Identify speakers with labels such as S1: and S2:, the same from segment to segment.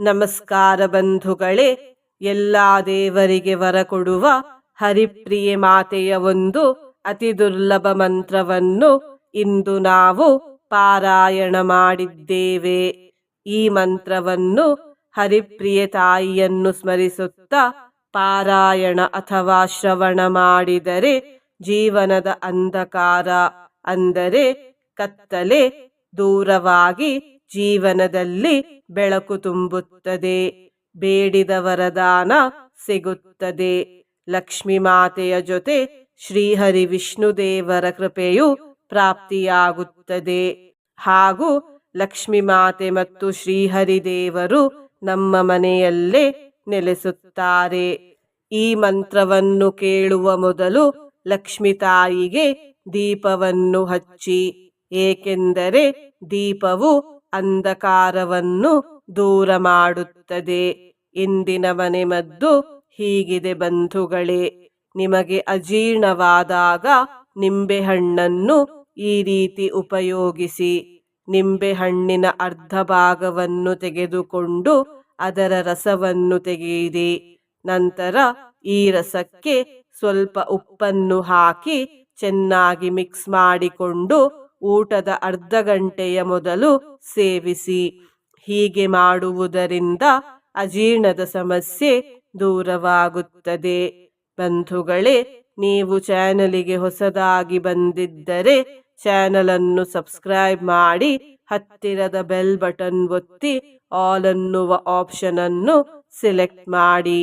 S1: ನಮಸ್ಕಾರ ಬಂಧುಗಳೇ, ಎಲ್ಲ ದೇವರಿಗೆ ವರ ಕೊಡುವ ಹರಿಪ್ರಿಯೆ ಮಾತೆಯ ಒಂದು ಅತಿ ದುರ್ಲಭ ಮಂತ್ರವನ್ನು ಇಂದು ನಾವು ಪಾರಾಯಣ ಮಾಡಿದ್ದೇವೆ. ಈ ಮಂತ್ರವನ್ನು ಹರಿಪ್ರಿಯ ತಾಯಿಯನ್ನು ಸ್ಮರಿಸುತ್ತಾ ಪಾರಾಯಣ ಅಥವಾ ಶ್ರವಣ ಮಾಡಿದರೆ ಜೀವನದ ಅಂಧಕಾರ ಅಂದರೆ ಕತ್ತಲೆ ದೂರವಾಗಿ ಜೀವನದಲ್ಲಿ ಬೆಳಕು ತುಂಬುತ್ತದೆ, ಬೇಡಿದ ವರದಾನ ಸಿಗುತ್ತದೆ. ಲಕ್ಷ್ಮಿ ಮಾತೆಯ ಜೊತೆ ಶ್ರೀಹರಿ ವಿಷ್ಣುದೇವರ ಕೃಪೆಯು ಪ್ರಾಪ್ತಿಯಾಗುತ್ತದೆ. ಹಾಗೂ ಲಕ್ಷ್ಮಿ ಮಾತೆ ಮತ್ತು ಶ್ರೀಹರಿ ದೇವರು ನಮ್ಮ ಮನೆಯಲ್ಲೇ ನೆಲೆಸುತ್ತಾರೆ. ಈ ಮಂತ್ರವನ್ನು ಕೇಳುವ ಮೊದಲು ಲಕ್ಷ್ಮಿ ತಾಯಿಗೆ ದೀಪವನ್ನು ಹಚ್ಚಿ, ಏಕೆಂದರೆ ದೀಪವು ಅಂಧಕಾರವನ್ನು ದೂರ ಮಾಡುತ್ತದೆ ಇಂದಿನ ಮನೆ ಮದ್ದು ಹೀಗಿದೆ ಬಂಧುಗಳೇ. ನಿಮಗೆ ಅಜೀರ್ಣವಾದಾಗ ನಿಂಬೆಹಣ್ಣನ್ನು ಈ ರೀತಿ ಉಪಯೋಗಿಸಿ. ನಿಂಬೆಹಣ್ಣಿನ ಅರ್ಧ ಭಾಗವನ್ನು ತೆಗೆದುಕೊಂಡು ಅದರ ರಸವನ್ನು ತೆಗೆಯಿರಿ. ನಂತರ ಈ ರಸಕ್ಕೆ ಸ್ವಲ್ಪ ಉಪ್ಪನ್ನು ಹಾಕಿ ಚೆನ್ನಾಗಿ ಮಿಕ್ಸ್ ಮಾಡಿಕೊಂಡು ಊಟದ ಅರ್ಧ ಗಂಟೆಯ ಮೊದಲು ಸೇವಿಸಿ. ಹೀಗೆ ಮಾಡುವುದರಿಂದ ಅಜೀರ್ಣದ ಸಮಸ್ಯೆ ದೂರವಾಗುತ್ತದೆ. ಬಂಧುಗಳೇ, ನೀವು ಚಾನಲಿಗೆ ಹೊಸದಾಗಿ ಬಂದಿದ್ದರೆ ಚಾನಲ್ ಅನ್ನು ಸಬ್ಸ್ಕ್ರೈಬ್ ಮಾಡಿ ಹತ್ತಿರದ ಬೆಲ್ ಬಟನ್ ಒತ್ತಿ ಆಲ್ ಅನ್ನುವ ಆಪ್ಷನ್ ಅನ್ನು ಸೆಲೆಕ್ಟ್ ಮಾಡಿ.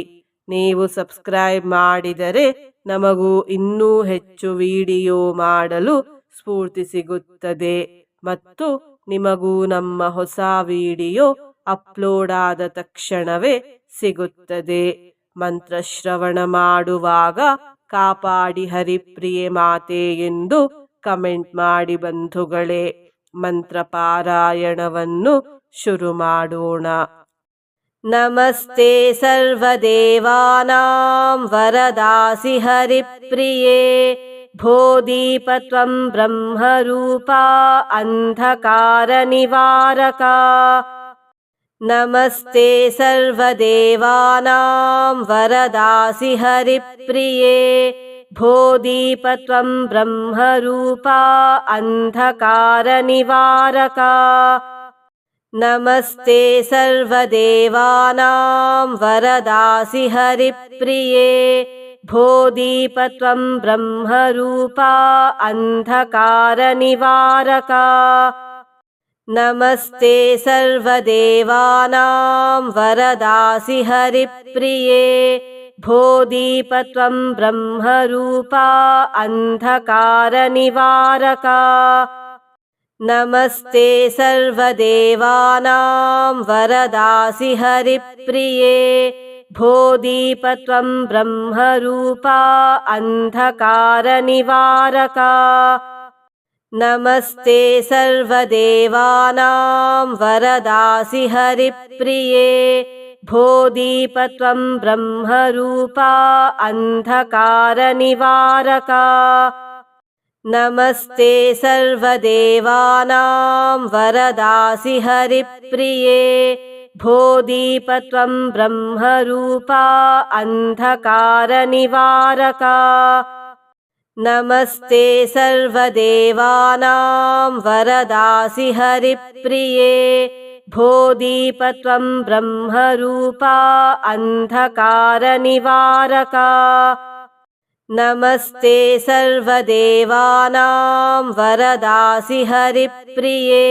S1: ನೀವು ಸಬ್ಸ್ಕ್ರೈಬ್ ಮಾಡಿದರೆ ನಮಗೂ ಇನ್ನೂ ಹೆಚ್ಚು ವಿಡಿಯೋ ಮಾಡಲು ಸ್ಫೂರ್ತಿ ಸಿಗುತ್ತದೆ ಮತ್ತು ನಿಮಗೂ ನಮ್ಮ ಹೊಸ ವಿಡಿಯೋ ಅಪ್ಲೋಡ್ ಆದ ತಕ್ಷಣವೇ ಸಿಗುತ್ತದೆ. ಮಂತ್ರ ಶ್ರವಣ ಮಾಡುವಾಗ ಕಾಪಾಡಿ ಹರಿಪ್ರಿಯೆ ಮಾತೆ ಎಂದು ಕಮೆಂಟ್ ಮಾಡಿ ಬಂಧುಗಳೇ ಮಂತ್ರ ಪಾರಾಯಣವನ್ನು ಶುರು ಮಾಡೋಣ. ನಮಸ್ತೆ ಸರ್ವದೇವಾನಾಂ ವರದಾಸಿ ಹರಿಪ್ರಿಯೇ. भोदीपत्वं ब्रह्मरूपा अन्धकारनिवारका। नमस्ते सर्वदेवानां वरदासि हरिप्रिये। भोदीपत्वं ब्रह्मरूपा अन्धकारनिवारका। नमस्ते सर्वदेवानां वरदासि हरिप्रिये भोदीपत्वं ब्रह्मरूपा अन्धकारनिवारका। नमस्ते सर्वदेवानां वरदासि हरिप्रिये। भोदीपत्वं ब्रह्मरूपा अन्धकारनिवारका। नमस्ते सर्वदेवानां वरदासि हरिप्रिये भोदीपत्वं ब्रह्मरूपा अन्धकारनिवारका। नमस्ते सर्वदेवानां वरदासि हरिप्रिये। भोदीपत्वं ब्रह्मरूपा अन्धकारनिवारका। नमस्ते सर्वदेवानां वरदासि हरिप्रिये भोदीपत्वं ब्रह्मरूपा अन्धकारनिवारका। नमस्ते सर्वदेवानां वरदासि हरिप्रिये भोदीपत्वं ब्रह्मरूपा अन्धकारनिवारका। नमस्ते सर्वदेवानां वरदासि हरिप्रिये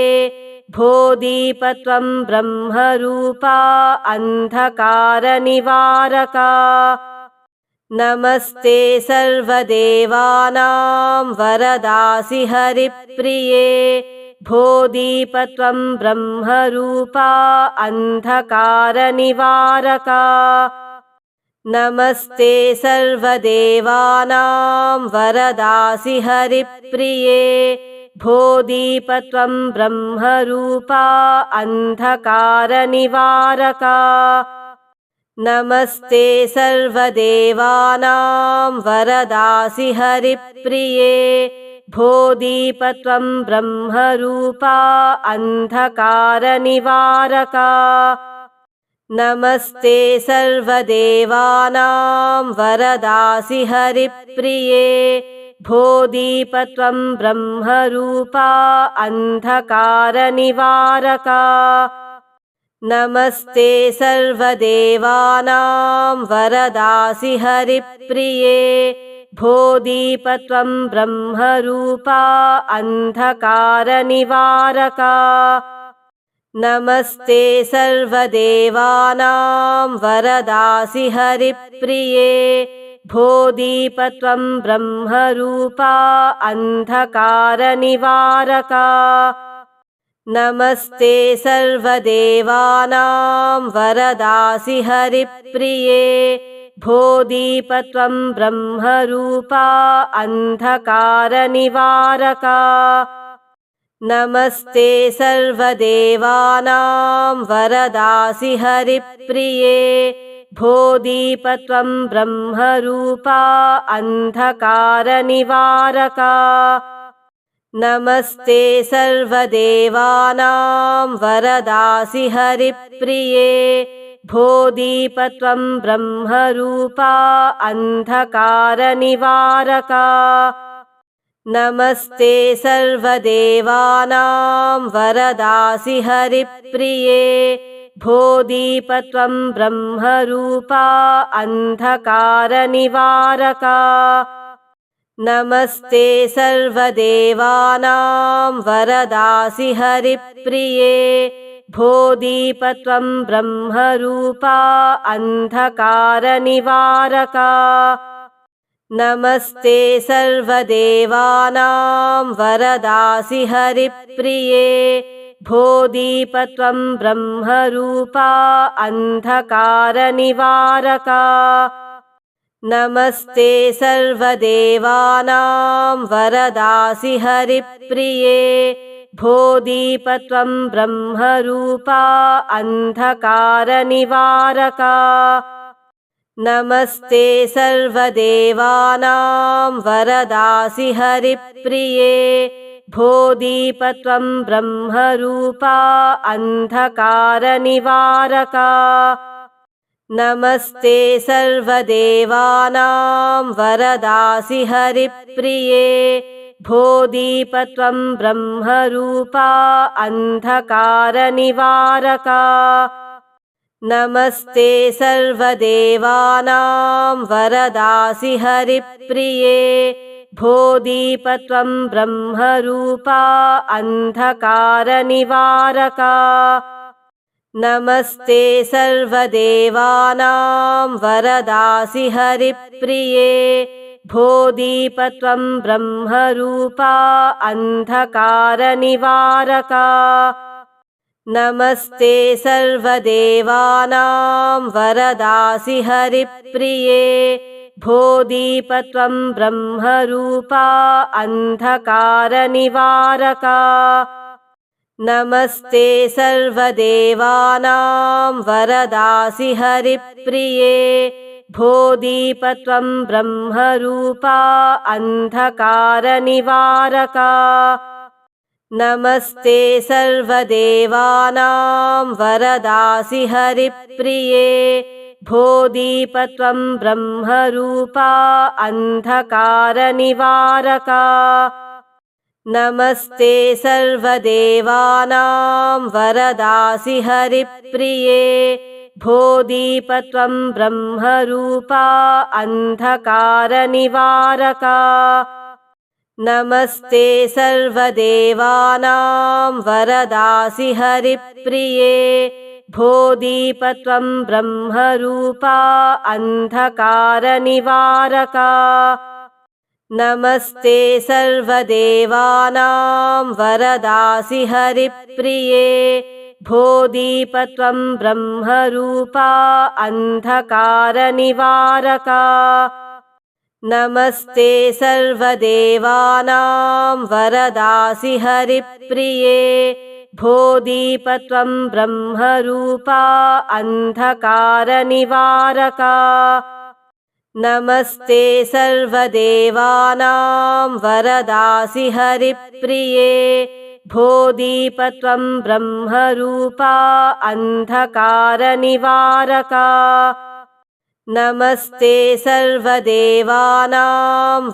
S1: भोदीपत्वं ब्रह्मरूपा अन्धकारनिवारका। नमस्ते सर्वदेवानां वरदासि हरिप्रिये। भोदीपत्वं ब्रह्मरूपा अन्धकारनिवारका। नमस्ते सर्वदेवानां वरदासि हरिप्रिये भोदीपत्वं ब्रह्मरूपा अन्धकारनिवारका। नमस्ते सर्वदेवानां वरदासि हरिप्रिये भोदीपत्वं ब्रह्मरूपा अन्धकारनिवारका। नमस्ते सर्वदेवानां वरदासि हरिप्रिये भोदीपत्वं ब्रह्मरूपा अन्धकारनिवारका। नमस्ते सर्वदेवानां वरदासि हरिप्रिये। भोदीपत्वं ब्रह्मरूपा अन्धकारनिवारका। नमस्ते सर्वदेवानां वरदासि हरिप्रिये भोदीपत्वं ब्रह्मरूपा अन्धकारनिवारका। नमस्ते सर्वदेवानां वरदासि हरिप्रिये भोदीपत्वं ब्रह्मरूपा अन्धकारनिवारका। नमस्ते सर्वदेवानां वरदासि हरिप्रिये भोदीपत्वं ब्रह्मरूपा अन्धकारनिवारका। नमस्ते सर्वदेवानां वरदासि हरिप्रिये भोदीपत्वं ब्रह्मरूपा अन्धकारनिवारका। नमस्ते सर्वदेवानां वरदासि हरिप्रिये भोदीपत्वं ब्रह्मरूपा अन्धकारनिवारका। नमस्ते सर्वदेवानां वरदासि हरिप्रिये भोदीपत्वं ब्रह्मरूपा अन्धकारनिवारका। नमस्ते सर्वदेवानां वरदासि हरिप्रिये भोदीपत्वं ब्रह्मरूपा अन्धकारनिवारका। नमस्ते सर्वदेवानां वरदासि हरिप्रिये भोदीपत्वं ब्रह्मरूपा अन्धकारनिवारका। नमस्ते सर्वदेवानां वरदासि हरिप्रिये भोदीपत्वं ब्रह्मरूपा अन्धकारनिवारका। नमस्ते सर्वदेवानां वरदासि हरिप्रिये। भोदीपत्वं ब्रह्मरूपा अन्धकारनिवारका। नमस्ते सर्वदेवानां वरदासि हरिप्रिये भोदीपत्वं ब्रह्मरूपा अन्धकारनिवारका। नमस्ते सर्वदेवानां वरदासि हरिप्रिये भोदीपत्वं ब्रह्मरूपा अन्धकारनिवारका। नमस्ते सर्वदेवानां वरदासि हरिप्रिये भोदीपत्वं ब्रह्मरूपा अन्धकारनिवारका। नमस्ते सर्वदेवानां वरदासि हरिप्रिये। भोदीपत्वं ब्रह्मरूपा अन्धकारनिवारका। नमस्ते सर्वदेवानां वरदासि हरिप्रिये भोदीपत्वं ब्रह्मरूपा अन्धकारनिवारका। नमस्ते सर्वदेवानां वरदासि हरिप्रिये भोदीपत्वं ब्रह्मरूपा अन्धकारनिवारका। नमस्ते सर्वदेवानां वरदासि हरिप्रिये भोदीपत्वं ब्रह्मरूपा अन्धकारनिवारका। नमस्ते सर्वदेवानां वरदासि हरिप्रिये। भोदीपत्वं ब्रह्मरूपा अन्धकारनिवारका। नमस्ते सर्वदेवानां वरदासि हरिप्रिये भोदीपत्वं ब्रह्मरूपा अन्धकारनिवारका। नमस्ते सर्वदेवानां वरदासि हरिप्रिये भोदीपत्वं ब्रह्मरूपा अन्धकारनिवारका। नमस्ते सर्वदेवानां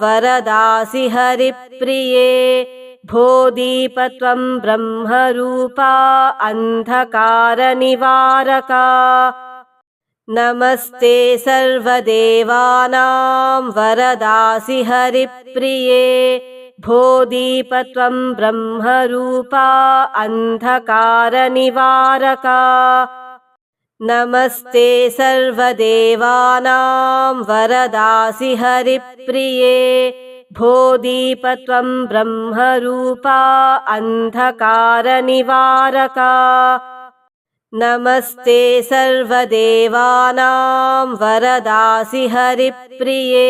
S1: वरदासि हरिप्रिये भोदीपत्वं ब्रह्मरूपा अन्धकारनिवारका। नमस्ते सर्वदेवानां वरदासि हरिप्रिये। भोदीपत्वं ब्रह्मरूपा अन्धकारनिवारका। नमस्ते सर्वदेवानां वरदासि हरिप्रिये भोदीपत्वं ब्रह्मरूपा अन्धकारनिवारका। नमस्ते सर्वदेवानां वरदासि हरिप्रिये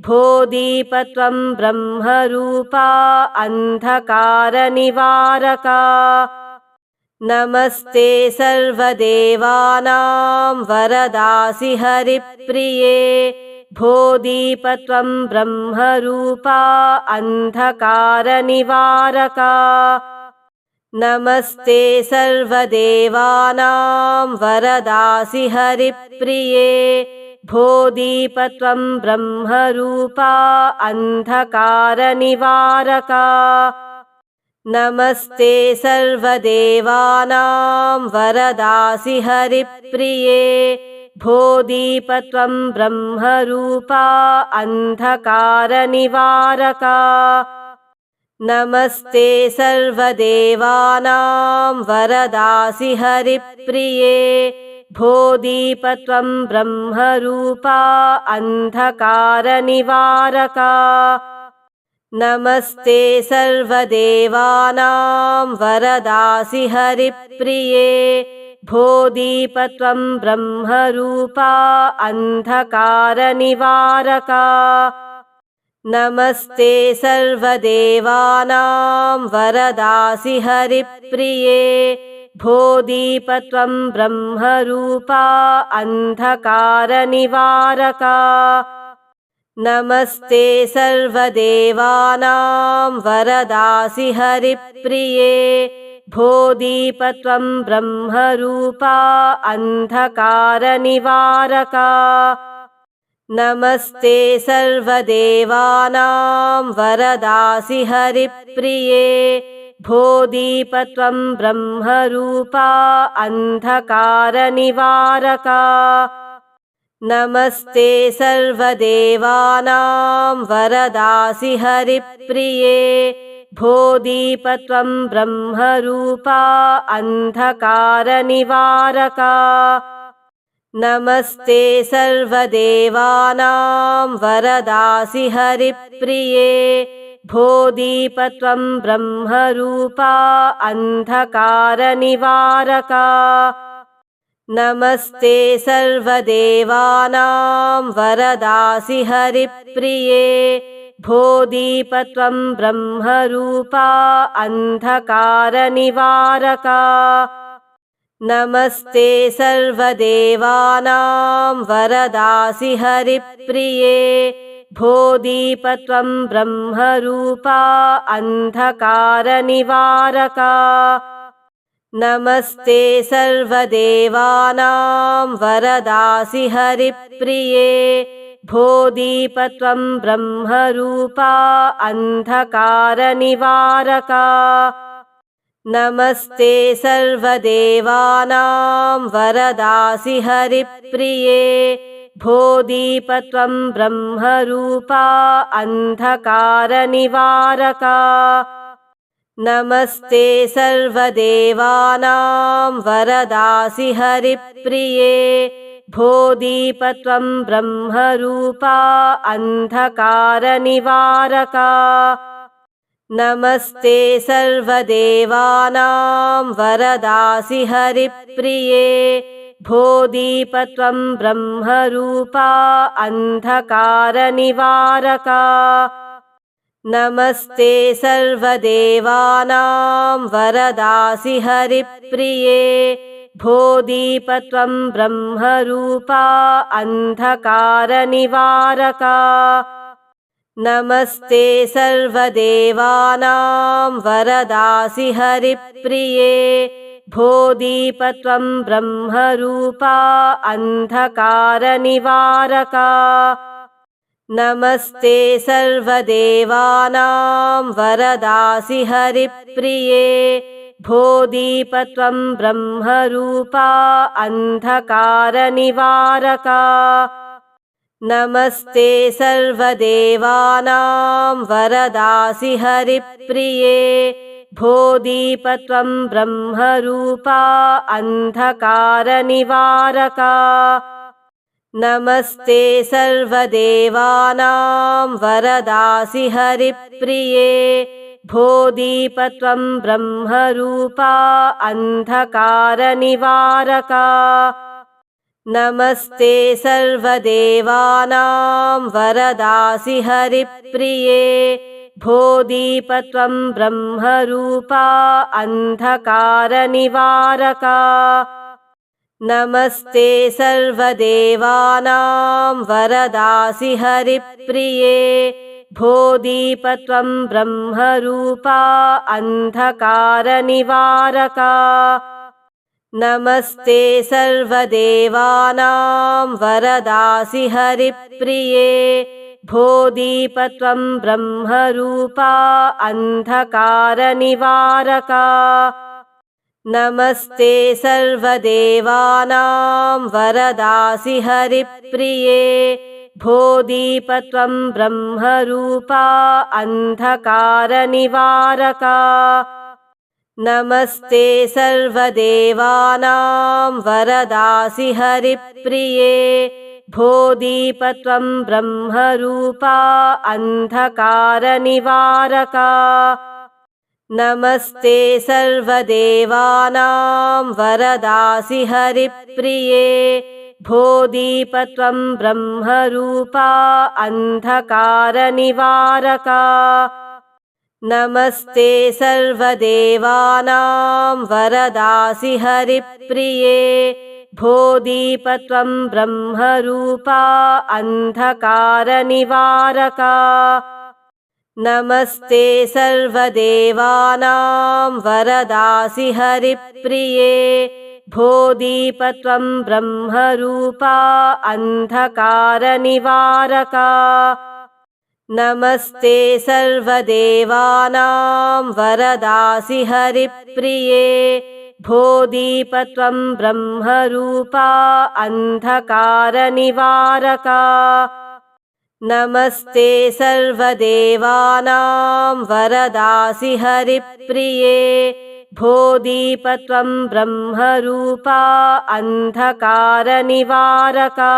S1: भोदीपत्वं ब्रह्मरूपा अन्धकारनिवारका। नमस्ते सर्वदेवानां वरदासि हरिप्रिये भोदीपत्वं ब्रह्मरूपा अन्धकारनिवारका। नमस्ते सर्वदेवानां वरदासि हरिप्रिये। भोदीपत्वं ब्रह्मरूपा अन्धकारनिवारका। नमस्ते सर्वदेवानां वरदासि हरिप्रिये भोदीपत्वं ब्रह्मरूपा अन्धकारनिवारका। नमस्ते सर्वदेवानां वरदासि हरिप्रिये। भोदीपत्वं ब्रह्मरूपा अन्धकारनिवारका। नमस्ते सर्वदेवानां वरदासि हरिप्रिये भोदीपत्वं ब्रह्मरूपा अन्धकारनिवारका। नमस्ते सर्वदेवानां वरदासि हरिप्रिये भोदीपत्वं ब्रह्मरूपा अन्धकारनिवारका। नमस्ते सर्वदेवानां वरदासि हरिप्रिये भोदीपत्वं ब्रह्मरूपा अन्धकारनिवारका। नमस्ते सर्वदेवानां वरदासि हरिप्रिये भोदीपत्वं ब्रह्मरूपा अन्धकारनिवारका। नमस्ते सर्वदेवानां वरदासि हरिप्रिये भोदीपत्वं ब्रह्मरूपा अन्धकारनिवारका। नमस्ते सर्वदेवानां वरदासि हरिप्रिये। भोदीपत्वं ब्रह्मरूपा अन्धकारनिवारका। नमस्ते सर्वदेवानां वरदासि हरिप्रिये भोदीपत्वं ब्रह्मरूपा अन्धकारनिवारका। नमस्ते सर्वदेवानां वरदासि हरिप्रिये भोदीपत्वं ब्रह्मरूपा अन्धकारनिवारका। नमस्ते सर्वदेवानां वरदासि हरिप्रिये भोदीपत्वं ब्रह्मरूपा अन्धकारनिवारका। नमस्ते सर्वदेवानां वरदासि हरिप्रिये भोदीपत्वं ब्रह्मरूपा अन्धकारनिवारका। नमस्ते सर्वदेवानां वरदासि हरिप्रिये भोदीपत्वं ब्रह्मरूपा अन्धकारनिवारका। नमस्ते सर्वदेवानां वरदासि हरिप्रिये भोदीपत्वं ब्रह्मरूपा अन्धकारनिवारका। नमस्ते सर्वदेवानां वरदासि हरिप्रिये भोदीपत्वं ब्रह्मरूपा अन्धकारनिवारका। नमस्ते सर्वदेवानां वरदासि हरिप्रिये भोदीपत्वं ब्रह्मरूपा अन्धकारनिवारका। नमस्ते सर्वदेवानां वरदासि हरिप्रिये भोदीपत्वं ब्रह्मरूपा अन्धकारनिवारका। नमस्ते सर्वदेवानां वरदासि हरिप्रिये। भोदीपत्वं ब्रह्मरूपा अन्धकारनिवारका। नमस्ते सर्वदेवानां वरदासि हरिप्रिये भोदीपत्वं ब्रह्मरूपा अन्धकारनिवारका। नमस्ते सर्वदेवानां वरदासि हरिप्रिये भोदीपत्वं ब्रह्मरूपा अन्धकारनिवारका। नमस्ते सर्वदेवानां वरदासि हरिप्रिये भोदीपत्वं ब्रह्मरूपा अन्धकारनिवारका। नमस्ते सर्वदेवानां वरदासि हरिप्रिये। भोदीपत्वं ब्रह्मरूपा अन्धकारनिवारका। नमस्ते सर्वदेवानां वरदासि हरिप्रिये भोदीपत्वं ब्रह्मरूपा अन्धकारनिवारका। नमस्ते सर्वदेवानां वरदासि हरिप्रिये भोदीपत्वं ब्रह्मरूपा अन्धकारनिवारका। नमस्ते सर्वदेवानां वरदासि हरिप्रिये भोदीपत्वं ब्रह्मरूपा अन्धकारनिवारका। नमस्ते सर्वदेवानां वरदासि हरिप्रिये। भोदीपत्वं ब्रह्मरूपा अन्धकारनिवारका। नमस्ते सर्वदेवानां वरदासि हरिप्रिये भोदीपत्वं ब्रह्मरूपा अन्धकारनिवारका। नमस्ते सर्वदेवानां वरदासि हरिप्रिये भोदीपत्वं ब्रह्मरूपा अन्धकारनिवारका। नमस्ते सर्वदेवानां वरदासि हरिप्रिये भोदीपत्वं ब्रह्मरूपा अन्धकारनिवारका।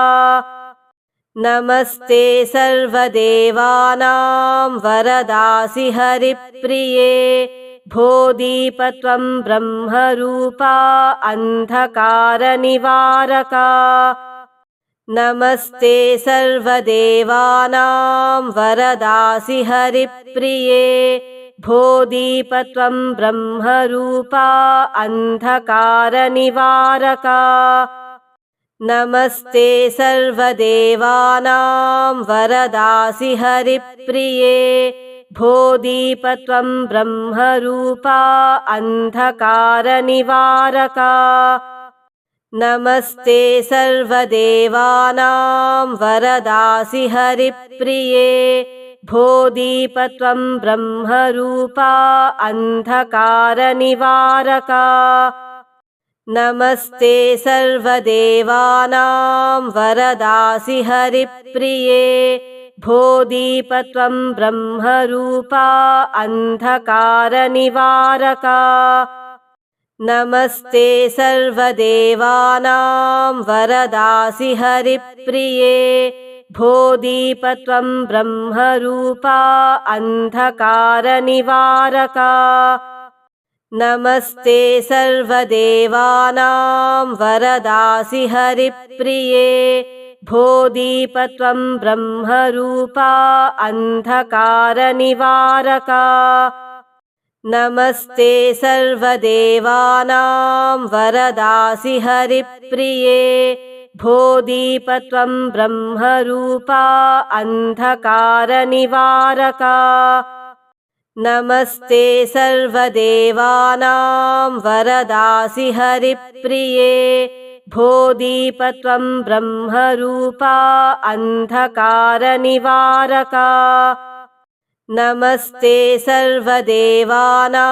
S1: नमस्ते सर्वदेवानां वरदासि हरिप्रिये। भोदीपत्वं ब्रह्मरूपा अन्धकारनिवारका। नमस्ते सर्वदेवानां वरदासि हरिप्रिये भोदीपत्वं ब्रह्मरूपा अन्धकारनिवारका। नमस्ते सर्वदेवानां वरदासि हरिप्रिये भोदीपत्वं ब्रह्मरूपा अन्धकारनिवारका। नमस्ते सर्वदेवानां वरदासि हरिप्रिये भोदीपत्वं ब्रह्मरूपा अन्धकारनिवारका। नमस्ते सर्वदेवानां वरदासि हरिप्रिये भोदीपत्वं ब्रह्मरूपा अन्धकारनिवारका। नमस्ते सर्वदेवानां वरदासि हरिप्रिये भोदीपत्वं ब्रह्मरूपा अन्धकारनिवारका। नमस्ते सर्वदेवानां वरदासि हरिप्रिये भोदीपत्वं ब्रह्मरूपा अन्धकारनिवारका। नमस्ते सर्वदेवानां वरदासि हरिप्रिये भोदीपत्वं ब्रह्मरूपा अन्धकारनिवारका। नमस्ते सर्वदेवानां वरदासि हरिप्रिये भोदीपत्वं ब्रह्मरूपा अन्धकारनिवारका। नमस्ते सर्वदेवानां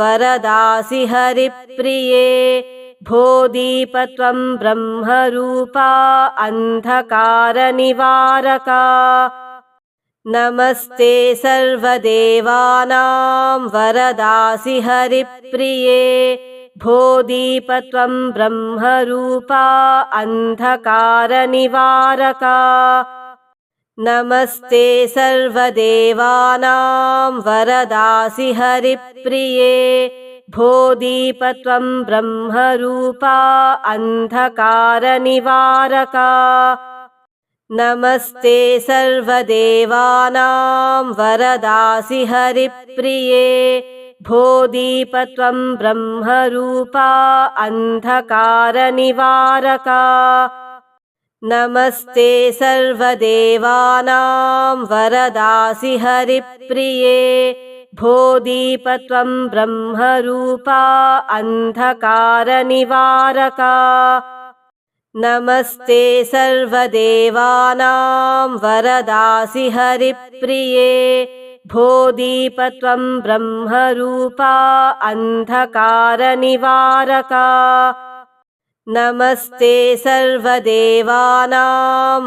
S1: वरदासि हरिप्रिये भोदीपत्वं ब्रह्मरूपा अन्धकारनिवारका। नमस्ते सर्वदेवानां वरदासि हरिप्रिये भोदीपत्वं ब्रह्मरूपा अन्धकारनिवारका। नमस्ते सर्वदेवानां वरदासि हरिप्रिये भोदीपत्वं ब्रह्मरूपा अन्धकारनिवारका। नमस्ते सर्वदेवानां वरदासि हरिप्रिये भोदीपत्वं ब्रह्मरूपा अन्धकारनिवारका। नमस्ते सर्वदेवानां वरदासि हरिप्रिये भोदीपत्वं ब्रह्मरूपा अन्धकारनिवारका। नमस्ते सर्वदेवानां वरदासि हरिप्रिये भोदीपत्वं ब्रह्मरूपा अन्धकारनिवारका। नमस्ते सर्वदेवानां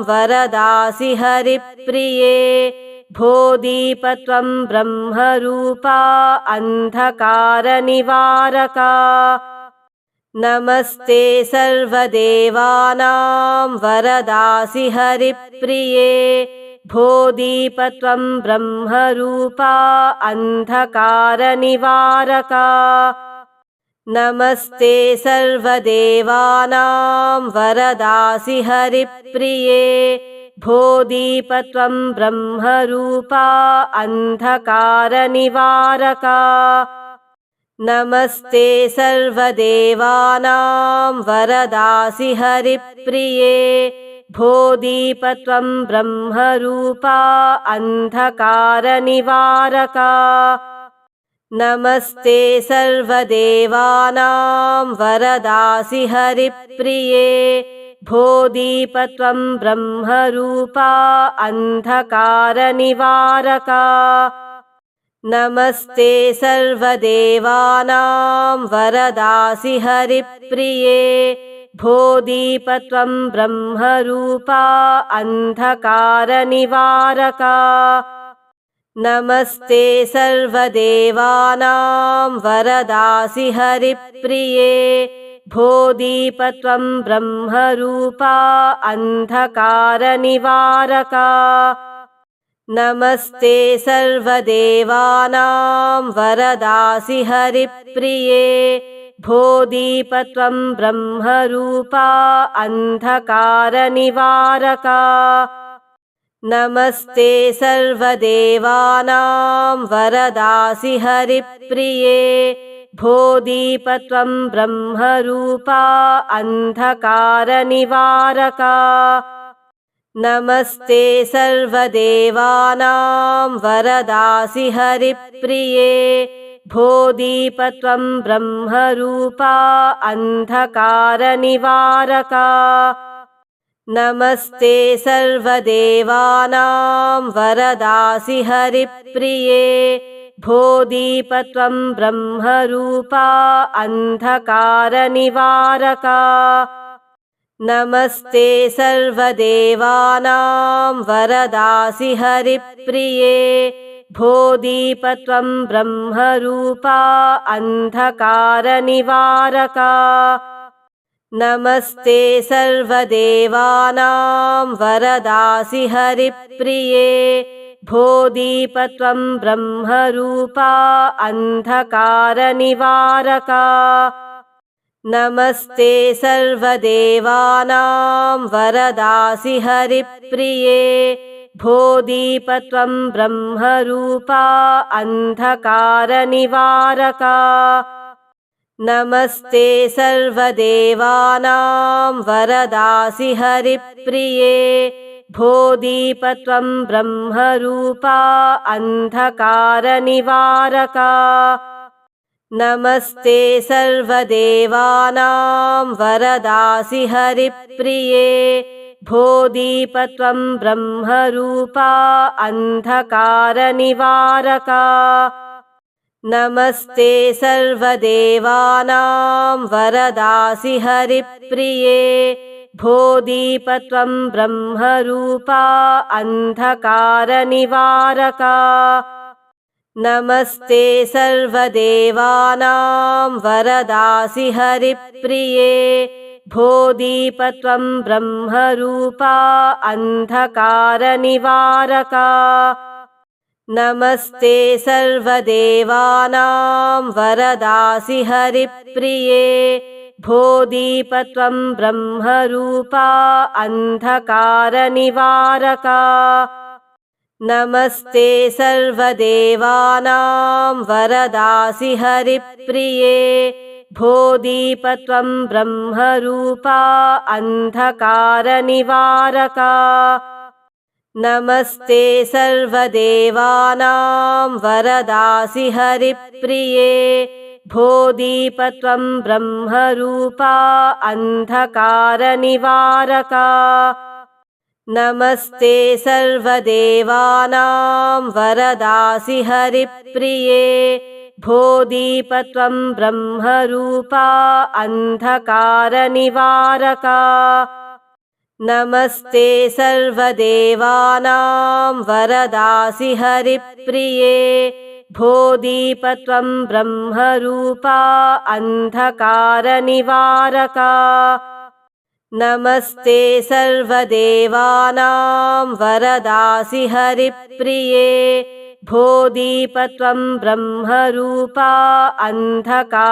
S1: वरदासि हरिप्रिये भोदीपत्वं ब्रह्मरूपा अन्धकारनिवारका। नमस्ते सर्वदेवानां वरदासि हरिप्रिये भोदीपत्वं ब्रह्मरूपा अन्धकारनिवारका। नमस्ते सर्वदेवानां वरदासि हरिप्रिये भोदीपत्वं ब्रह्मरूपा अन्धकारनिवारका। नमस्ते सर्वदेवानां वरदासि हरिप्रिये। भोदीपत्वं ब्रह्मरूपा अन्धकारनिवारका। नमस्ते सर्वदेवानां वरदासि हरिप्रिये भोदीपत्वं ब्रह्मरूपा अन्धकारनिवारका। नमस्ते सर्वदेवानां वरदासि हरिप्रिये भोदीपत्वं ब्रह्मरूपा अन्धकारनिवारका। नमस्ते सर्वदेवानां वरदासि हरिप्रिये भोदीपत्वं ब्रह्मरूपा अन्धकारनिवारका। नमस्ते सर्वदेवानां वरदासि हरिप्रिये। भोदीपत्वं ब्रह्मरूपा अन्धकारनिवारका। नमस्ते सर्वदेवानां वरदासि हरिप्रिये भोदीपत्वं ब्रह्मरूपा अन्धकारनिवारका। नमस्ते सर्वदेवानां वरदासि हरिप्रिये भोदीपत्वं ब्रह्मरूपा अन्धकारनिवारका। नमस्ते सर्वदेवानां वरदासि हरिप्रिये भोदीपत्वं ब्रह्मरूपा अन्धकारनिवारका। नमस्ते सर्वदेवानां वरदासि हरिप्रिये। भोदीपत्वं ब्रह्मरूपा अन्धकारनिवारका। नमस्ते सर्वदेवानां वरदासि हरिप्रिये भोदीपत्वं ब्रह्मरूपा अन्धकारनिवारका। नमस्ते सर्वदेवानां वरदासि हरिप्रिये भोदीपत्वं ब्रह्मरूपा अन्धकारनिवारका। नमस्ते सर्वदेवानां वरदासि हरिप्रिये भोदीपत्वं ब्रह्मरूपा अन्धकारनिवारका। नमस्ते सर्वदेवानां वरदासि हरिप्रिये। भोदीपत्वं ब्रह्मरूपा अन्धकारनिवारका। नमस्ते सर्वदेवानां वरदासि हरिप्रिये भोदीपत्वं ब्रह्मरूपा अन्धकारनिवारका। नमस्ते सर्वदेवानां वरदासि हरिप्रिये भोदीपत्वं ब्रह्मरूपा अन्धकारनिवारका। नमस्ते सर्वदेवानां वरदासि हरिप्रिये भोदीपत्वं ब्रह्मरूपा अन्धकारनिवारका। नमस्ते सर्वदेवानां वरदासि हरिप्रिये। भोदीपत्वं ब्रह्मरूपा अन्धकारनिवारका। नमस्ते सर्वदेवानां वरदासि हरिप्रिये भोदीपत्वं ब्रह्मरूपा अन्धकारनिवारका। नमस्ते सर्वदेवानां वरदासि हरिप्रिये भोदीपत्वं ब्रह्मरूपा अन्धकारनिवारका। नमस्ते सर्वदेवानां वरदासि हरिप्रिये भोदीपत्वं ब्रह्मरूपा अन्धकारनिवारका। नमस्ते सर्वदेवानां वरदासि हरिप्रिये भोदीपत्वं ब्रह्मरूपा अन्धकारनिवारका